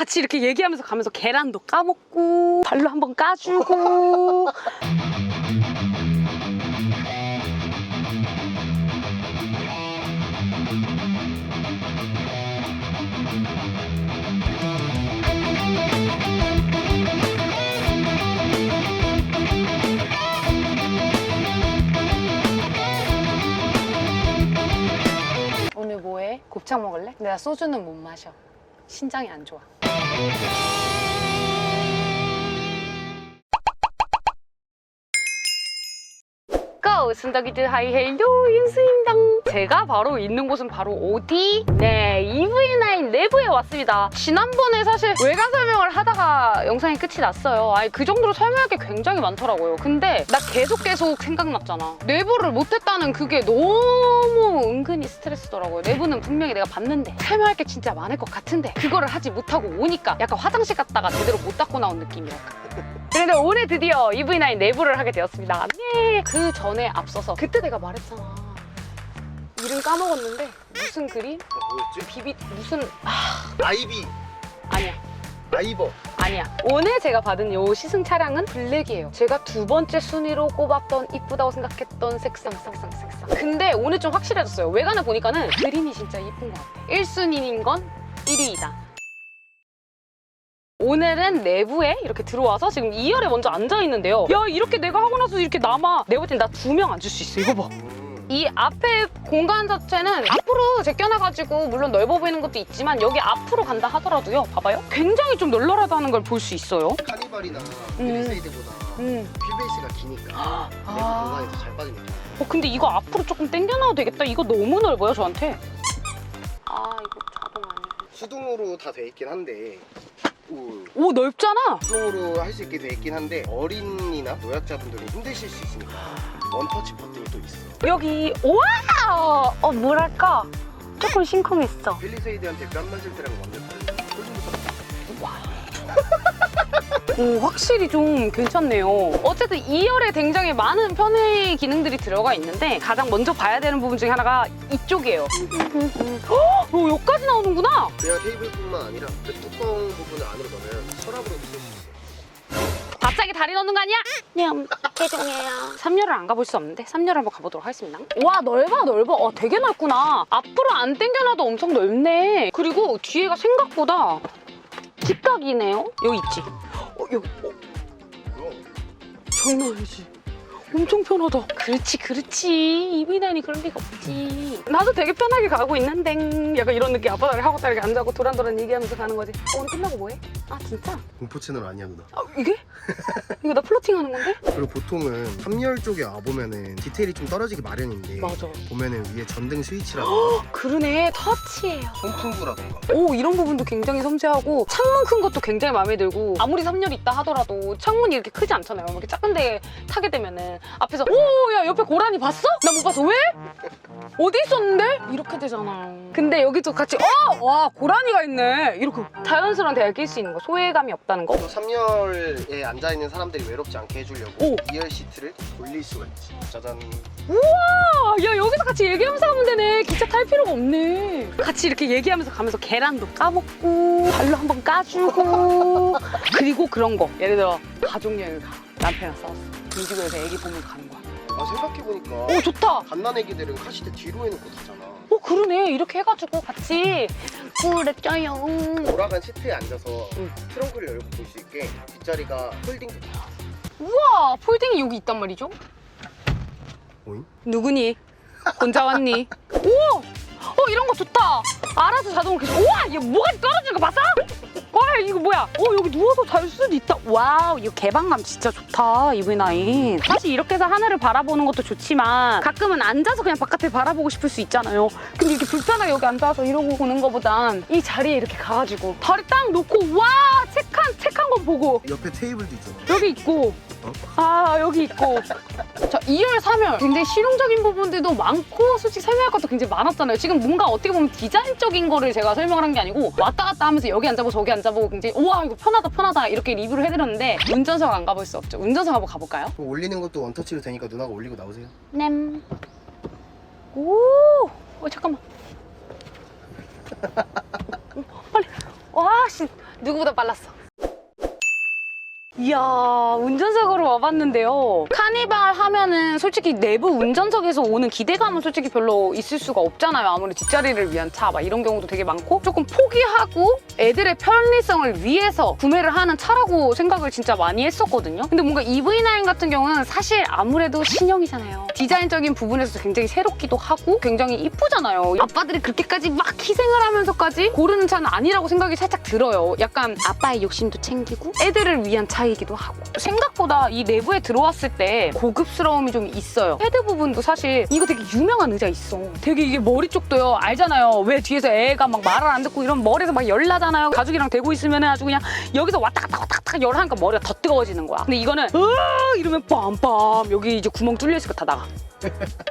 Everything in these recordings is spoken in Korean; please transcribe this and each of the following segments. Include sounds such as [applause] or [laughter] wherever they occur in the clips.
같이 이렇게 얘기하면서 가면서 계란도 까먹고 발로 한번 까주고 오늘 뭐해? 곱창 먹을래? 내가 소주는 못 마셔. 신장이 안 좋아. 고! 순덕이들 하이 헬로 윤수입니다. 제가 바로 있는 곳은 바로 어디? 네, EV9 내부에 왔습니다. 지난번에 사실 외관 설명을 하다가 영상이 끝이 났어요. 아니, 그 정도로 설명할 게 굉장히 많더라고요. 근데 나 계속 계속 생각났잖아. 내부를 못했다는 그게 너무 은근히 스트레스더라고요. 내부는 분명히 내가 봤는데 설명할 게 진짜 많을 것 같은데 그거를 하지 못하고 오니까 약간 화장실 갔다가 제대로 못 닦고 나온 느낌이랄까. 그런데 오늘 드디어 EV9 내부를 하게 되었습니다. 네. 그 전에 앞서서 그때 내가 말했잖아. 이름 까먹었는데 무슨 그림? 뭐였지? 비비 무슨 아 아이비, 아니야. 아이버. 아니야. 오늘 제가 받은 요 시승 차량은 블랙이에요. 제가 두 번째 순위로 꼽았던 이쁘다고 생각했던 색상, 색상, 색상. 근데 오늘 좀 확실해졌어요. 외관을 보니까는 그림이 진짜 이쁜 것 같아. 1순위인 건 1위이다. 오늘은 내부에 이렇게 들어와서 지금 2열에 먼저 앉아 있는데요. 야 이렇게 내가 하고 나서 이렇게 남아. 내가 볼땐나 두 명 앉을 수 있어. 이거 봐. 음. 이 앞에 공간 자체는 앞으로 제껴놔가지고 물론 넓어 보이는 것도 있지만 여기 앞으로 간다 하더라도요. 봐봐요. 굉장히 좀 널널하다는 걸 볼 수 있어요. 카니발이나 음. 펠리세이드보다 음. 휠베이스가 기니까 내부 아. 공간이 더잘 빠진 느낌. 어, 근데 이거 앞으로 조금 당겨놔도 되겠다. 이거 너무 넓어요, 저한테. 아, 이거 자동 아니고. 수동으로 다 돼 있긴 한데 오, 오, 넓잖아. 수동으로 할 수 있게 돼 있긴 한데 어린이나 노약자분들은 힘드실 수 있으니까 [gasps] 원터치 또 있어. 여기, 와! 어, 뭐랄까. 조금 심쿵했어. 펠리세이드한테 뺨 맞을 때랑 완전 다르. 오, 확실히 좀 괜찮네요. 어쨌든 2열에 굉장히 많은 편의 기능들이 들어가 있는데 가장 먼저 봐야 되는 부분 중에 하나가 이쪽이에요. 어, 여기까지 나오는구나. 그냥 테이블뿐만 아니라 그 뚜껑 부분을 안으로 넣으면 서랍으로도 쓸 수 있어. 갑자기 다리 넣는 거 아니야? 네, 죄송해요. 3열을 안 가볼 수 없는데 3열을 한번 가보도록 하겠습니다. 와, 넓어, 넓어. 어, 되게 넓구나. 앞으로 안 당겨놔도 엄청 넓네. 그리고 뒤에가 생각보다 직각이네요. 여기 있지? 어, 여기. 어? 장난 아니지? 엄청 편하다. 그렇지, 그렇지. 이비나니 그럴 리가 없지. 나도 되게 편하게 가고 있는데 약간 이런 느낌. 아빠 다리 하고 딱 이렇게 앉아고 도란도란 얘기하면서 가는 거지. 어, 오늘 끝나고 뭐해? 아, 진짜? 공포 채널 아니야 누나. 아, 이게? [laughs] 이거 나 플로팅 하는 건데? 그리고 보통은 3열 쪽에 와 보면은 디테일이 좀 떨어지기 마련인데 맞아. 보면은 위에 전등 스위치라던가 그러네 터치예요 송풍구라던가 오 이런 부분도 굉장히 섬세하고 창문 큰 것도 굉장히 마음에 들고 아무리 3열 있다 하더라도 창문이 이렇게 크지 않잖아요 이렇게 작은 데 타게 되면은 앞에서 오 야 옆에 고라니 봤어? 나 못 봤어 왜? 어디 있었는데? 이렇게 되잖아 근데 여기도 같이 어! 와 고라니가 있네 이렇게 자연스러운 대화를 낄 수 있는 거 소외감이 없다는 거 또 3열에 앉아있는 사람들이 외롭지 않게 해주려고 오. 2열 시트를 돌릴 수가 있지. 짜잔. 아, 야 여기서 같이 얘기하면서 하면 되네. 기차 탈 필요가 없네. 같이 이렇게 얘기하면서 가면서 계란도 까먹고 발로 한번 까주고. 그리고 그런 거. 예를 들어 가족여행을 가. 남편이랑 싸웠어. 민지고에서 애기 보면서 가는 거야. 아 생각해보니까 오 좋다! 갓난 애기들은 카시트 뒤로 해놓고 타잖아. 어 그러네 이렇게 해가지고 같이 그랬죠요 돌아간 시트에 앉아서 응. 트렁크를 열고 볼 수 있게 뒷자리가 폴딩도 돼 우와 폴딩이 여기 있단 말이죠 보임? 누구니? 혼자 왔니? [laughs] 오! 어 이런 거 좋다. 알아서 자동으로 계속. 우와 이거 뭐가 떨어지는 거 봤어? 와 이거 뭐야? 어 여기 누워서 잘 수도 있다. 와우 이거 개방감 진짜 좋다 EV9. 사실 이렇게 해서 하늘을 바라보는 것도 좋지만 가끔은 앉아서 그냥 바깥을 바라보고 싶을 수 있잖아요. 근데 이렇게 불편하게 여기 앉아서 이러고 보는 것보단 이 자리에 이렇게 가가지고 다리 딱 놓고 와 책 한 책 한 권 보고 옆에 테이블도 있잖아 여기 있고 어? 아 여기 있고 자 2열 3열 굉장히 실용적인 부분들도 많고 솔직히 설명할 것도 굉장히 많았잖아요 지금 뭔가 어떻게 보면 디자인적인 거를 제가 설명을 한 게 아니고 왔다 갔다 하면서 여기 앉아보고 저기 앉아보고 굉장히 우와 이거 편하다 편하다 이렇게 리뷰를 해드렸는데 운전석 안 가볼 수 없죠 운전석 한번 가볼까요? 올리는 것도 원터치로 되니까 누나가 올리고 나오세요 냠. 오, 어, 잠깐만. [laughs] 어, 빨리. 와 씨 누구보다 빨랐어. 이야 운전석으로 와봤는데요. 카니발 하면은 솔직히 내부 운전석에서 오는 기대감은 솔직히 별로 있을 수가 없잖아요. 아무리 뒷자리를 위한 차 막 이런 경우도 되게 많고. 조금 포기하고 애들의 편리성을 위해서 구매를 하는 차라고 생각을 진짜 많이 했었거든요. 근데 뭔가 EV9 같은 경우는 사실 아무래도 신형이잖아요. 디자인적인 부분에서 굉장히 새롭기도 하고 굉장히 이쁘잖아요. 아빠들이 그렇게까지 막 희생을 하면서까지 고르는 차는 아니라고 생각이 살짝 들어요. 약간 아빠의 욕심도 챙기고 애들을 위한 차 이기도 하고. 생각보다 이 내부에 들어왔을 때 고급스러움이 좀 있어요. 헤드 부분도 사실 이거 되게 유명한 의자 있어. 되게 이게 머리 쪽도요 알잖아요. 왜 뒤에서 애가 막 말을 안 듣고 이런 머리에서 막 열 나잖아요. 가족이랑 대고 있으면 아주 그냥 여기서 왔다 갔다 왔다 갔다 열하니까 머리가 더 뜨거워지는 거야. 근데 이거는 으아! 이러면 빰빰. 여기 이제 구멍 뚫려 있으니까 다 나가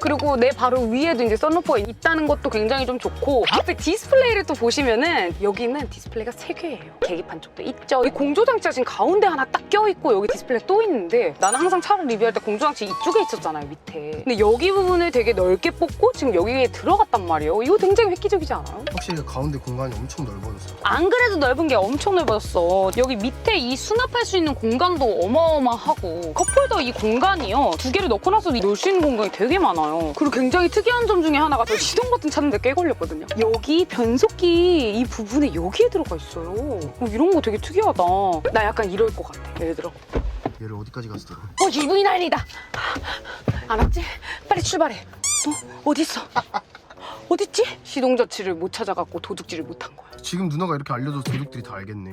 그리고 내 바로 위에도 이제 썬루프가 있다는 것도 굉장히 좀 좋고 앞에 디스플레이를 또 보시면은 여기는 디스플레이가 세 개예요. 계기판 쪽도 있죠. 이 공조장치가 지금 가운데 하나 딱 껴있고 여기 디스플레이 또 있는데 나는 항상 차를 리뷰할 때 공조장치 이쪽에 있었잖아요 밑에. 근데 여기 부분을 되게 넓게 뽑고 지금 여기에 들어갔단 말이에요. 이거 굉장히 획기적이지 않아요? 확실히 가운데 공간이 엄청 넓어졌어. 안 그래도 넓은 게 엄청 넓어졌어. 여기 밑에 이 수납할 수 있는 공간도 어마어마하고 컵홀더 이 공간이요. 두 개를 넣고 나서 넣을 수 있는 공간이 되게 많아요. 그리고 굉장히 특이한 점 중에 하나가 저 시동 버튼 찾는데 꽤 걸렸거든요. 여기 변속기 이 부분에 여기에 들어가 있어요. 어, 이런 거 되게 특이하다. 나 약간 이럴 것 같아. 예를 들어. 얘를 어디까지 갔을 때? 어, EV9이다. 알았지? 빨리 출발해. 어, 어딨어? 어딨지? 시동 자치를 못 찾아갖고 도둑질을 못한 거야. 지금 누나가 이렇게 알려줘서 도둑들이 다 알겠네.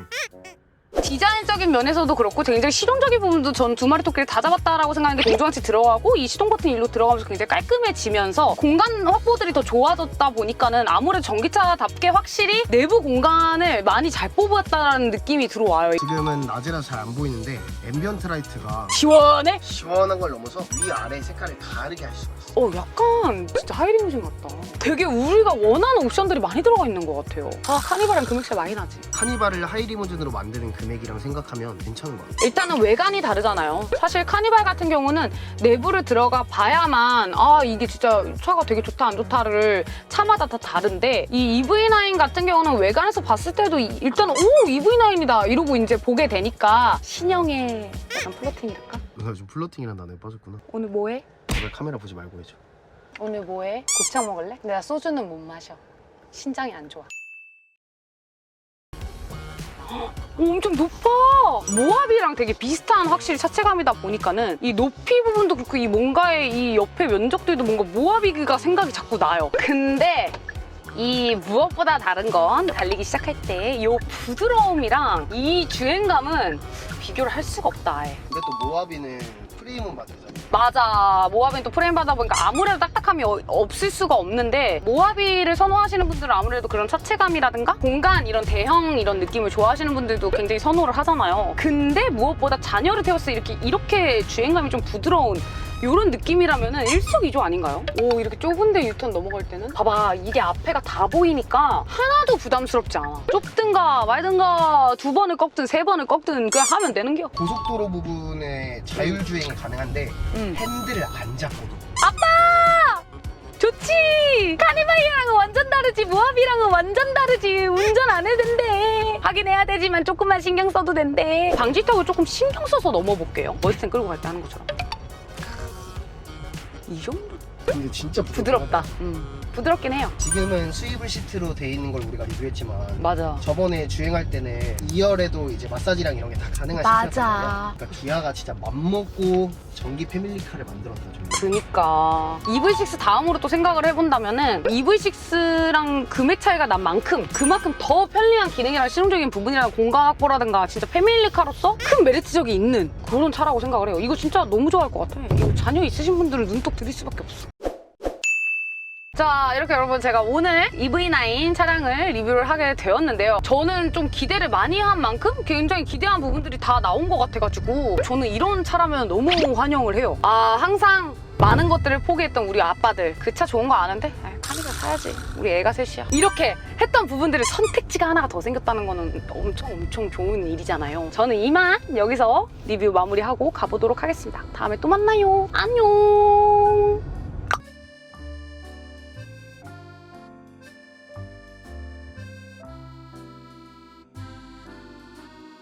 디자인적인 면에서도 그렇고 굉장히 실용적인 부분도 전 두 마리 토끼를 다 잡았다라고 생각하는 게 공조장치 들어가고 이 시동 버튼 일로 들어가면서 굉장히 깔끔해지면서 공간 확보들이 더 좋아졌다 보니까는 아무래도 전기차답게 확실히 내부 공간을 많이 잘 뽑았다는 느낌이 들어와요. 지금은 낮이라서 잘안 보이는데 앰비언트 라이트가 시원해? 시원한 걸 넘어서 위 아래 색깔을 다르게 할 수가 있어. 어 약간 진짜 하이리무진 같다. 되게 우리가 원하는 옵션들이 많이 들어가 있는 것 같아요. 아 카니발은 금액 차이 많이 나지. 카니발을 하이리무진으로 만드는 금액 이랑 생각하면 괜찮은 것 같아. 일단은 외관이 다르잖아요. 사실 카니발 같은 경우는 내부를 들어가 봐야만 아 이게 진짜 차가 되게 좋다 안 좋다를 차마다 다 다른데 이 EV9 같은 경우는 외관에서 봤을 때도 이- 일단 오 EV9이다 이러고 이제 보게 되니까 신형의 약간 플러팅이랄까? 누나 요즘 플로팅이란 단어에 빠졌구나. 오늘 뭐해? 제발 카메라 보지 말고 해줘. 오늘 뭐해? 곱창 먹을래? 내가 소주는 못 마셔. 신장이 안 좋아. 헉, 오, 엄청 높아. 모합이랑 되게 비슷한 확실히 차체감이다 보니까는 이 높이 부분도 그렇고 이 뭔가의 이 옆에 면적들도 뭔가 모합이가 생각이 자꾸 나요. 근데 이 무엇보다 다른 건 달리기 시작할 때 이 부드러움이랑 이 주행감은 비교를 할 수가 없다. 근데 또 모하비는 프레임은 만들잖아. 맞아. 모하비는 또 프레임 받아 보니까 아무래도 딱딱함이 어- 없을 수가 없는데 모하비를 선호하시는 분들은 아무래도 그런 차체감이라든가 공간 이런 대형 이런 느낌을 좋아하시는 분들도 굉장히 선호를 하잖아요. 근데 무엇보다 자녀를 태웠을 때 이렇게 이렇게 주행감이 좀 부드러운 이런 느낌이라면은 일석이조 아닌가요? 오 이렇게 좁은데 유턴 넘어갈 때는 봐봐 이게 앞에가 다 보이니까 하나도 부담스럽지 않아. 좁든가 말든가 두 번을 꺾든 세 번을 꺾든 그냥 하면 되는겨. 고속도로 부분에 자율주행이 가능한데 음. 핸들을 안 잡고도 좋지! 카니발이랑은 완전 다르지, 모합이랑은 완전 다르지. 운전 안 해도 된대. 하긴 해야 되지만 조금만 신경 써도 된대. 방지턱을 조금 신경 써서 넘어볼게요. 머리스텐 끌고 갈 때 하는 것처럼. 이 정도? 근데 진짜 부드럽다. 음, 부드럽긴 해요. 지금은 스위블 시트로 돼 있는 걸 우리가 리뷰했지만 맞아. 저번에 주행할 때는 2열에도 이제 마사지랑 이런 게 다 가능한 맞아. 시트였거든요. 그러니까 기아가 진짜 맘먹고 전기 패밀리카를 만들었다 정말. 그니까 EV6 다음으로 또 생각을 해본다면은 EV6랑 금액 차이가 난 만큼 그만큼 더 편리한 기능이랑 실용적인 부분이랑 공간 확보라든가 진짜 패밀리카로서 큰 메리트적이 있는 그런 차라고 생각을 해요. 이거 진짜 너무 좋아할 것 같아. 이거 자녀 있으신 분들은 눈독 들일 수밖에 없어. 자 이렇게 여러분 제가 오늘 EV9 차량을 리뷰를 하게 되었는데요. 저는 좀 기대를 많이 한 만큼 굉장히 기대한 부분들이 다 나온 것 같아가지고 저는 이런 차라면 너무 환영을 해요. 아 항상 많은 것들을 포기했던 우리 아빠들. 그 차 좋은 거 아는데? 에이, 카니발 사야지. 우리 애가 셋이야. 이렇게 했던 부분들의 선택지가 하나가 더 생겼다는 거는 엄청 엄청 좋은 일이잖아요. 저는 이만 여기서 리뷰 마무리하고 가보도록 하겠습니다. 다음에 또 만나요. 안녕